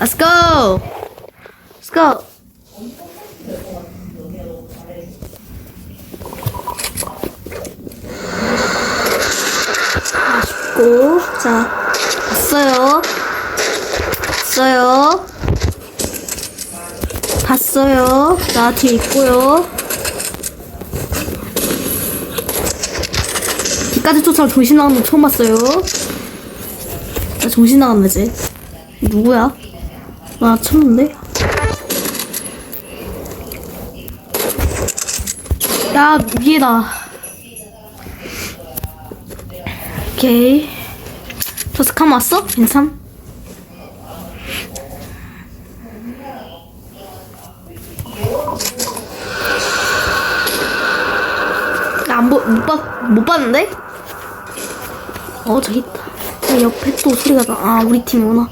Let's go. 맛있고. 자 봤어요. 봤어요. 봤어요. 나 뒤에 있고요. 뒤까지 쫓아가 정신 나간 거 처음 봤어요 나 정신 나간 거지 누구야 나 쳤는데 야 위에다 오케이 저 스캄 왔어? 괜찮? 안못 봤, 못 봤는데? 어 저기 있다 저 옆에 또 소리가 나 아 우리 팀이구나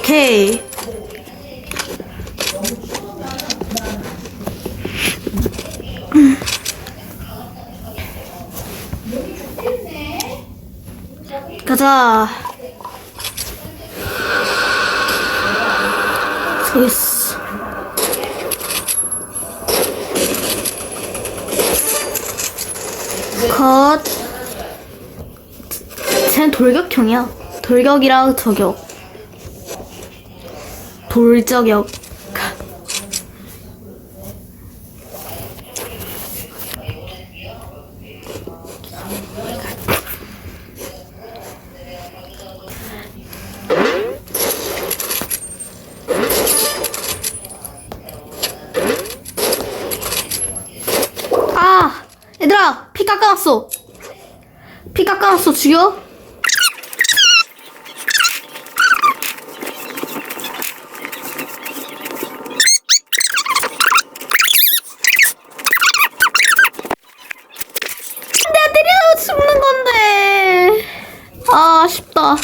오케이 가자. 됐어. 컷. 쟤는 돌격형이야. 돌격이랑 저격. 돌저격. 아! 얘들아! 피 깎아놨어! 피 깎아놨어, 죽여? 때려 죽는 건데! 아, 아쉽다.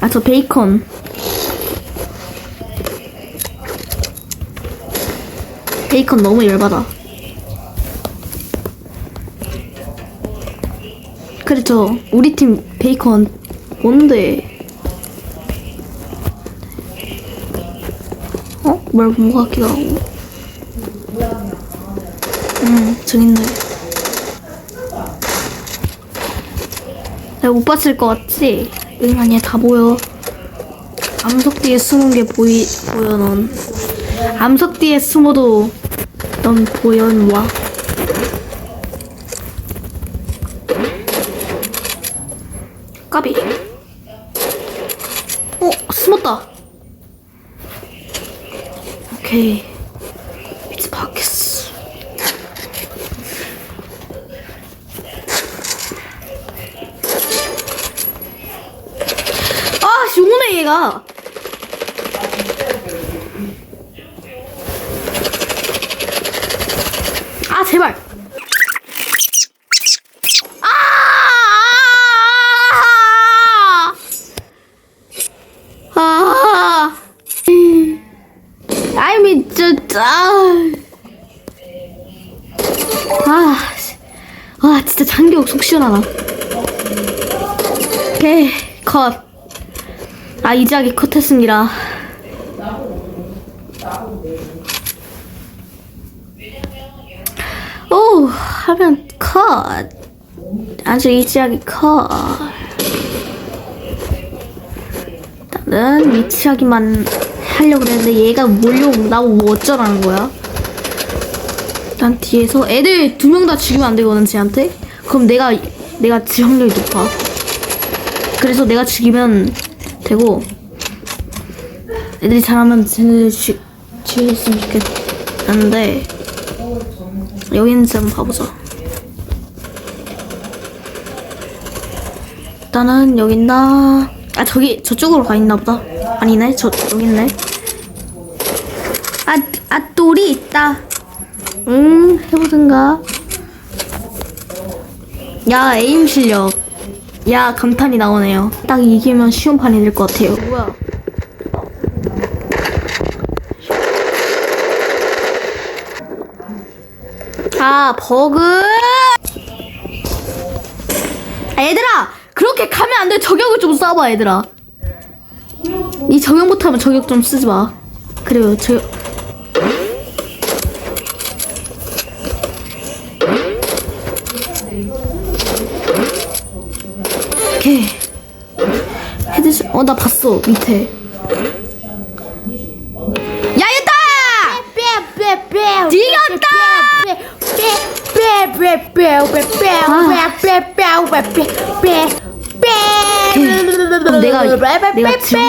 아, 저 베이컨. 베이컨 너무 열받아. 그렇죠. 우리 팀 베이컨 뭔데? 어? 뭘 본 것 같기도 하고. 음, 있네. 내가 못 봤을 것 같지? 응, 아니야, 다 보여. 암석 뒤에 숨은 게 보이, 보여, 넌. 암석 뒤에 숨어도 넌 보여와. 까비. 어, 숨었다. 오케이. It's pockets. 아, 씨, 오네, 얘가. 아 제발. 아, 아, 아, 아이 미쳤다 아, 씨. 와 진짜 장기옥 속 시원하다. 오케이 컷 아 이지하게 컷했습니다 오 하면 컷. 아주 이지하게 컷. 나는 위치하기만 하려고 그랬는데 얘가 몰려오고 나보고 뭐 어쩌라는 거야? 난 뒤에서 애들 두 명 다 죽이면 안 되거든 쟤한테? 그럼 내가 내가 지 확률이 높아. 그래서 내가 죽이면 되고 애들이 잘하면 쟤네들 쥐, 쥐었으면 좋겠는데 여기 있는지 한번 봐보자 일단은 여기 있나? 아 저기 저쪽으로 가 있나 보다. 아니네 저 여기 있네. 아, 아 돌이 있다. 음 해보든가 야 에임 실력. 야 감탄이 나오네요. 딱 이기면 쉬운 판이 될 것 같아요. 뭐야 아 버그. 아, 얘들아 그렇게 가면 안 돼. 저격을 좀 쏴봐 얘들아. 이 저격 못하면 저격 좀 쓰지 마. 그래요 저 오케이. 헤드샷 어 나 봤어 밑에. 야 얘다 이겼다 내가 내가 지금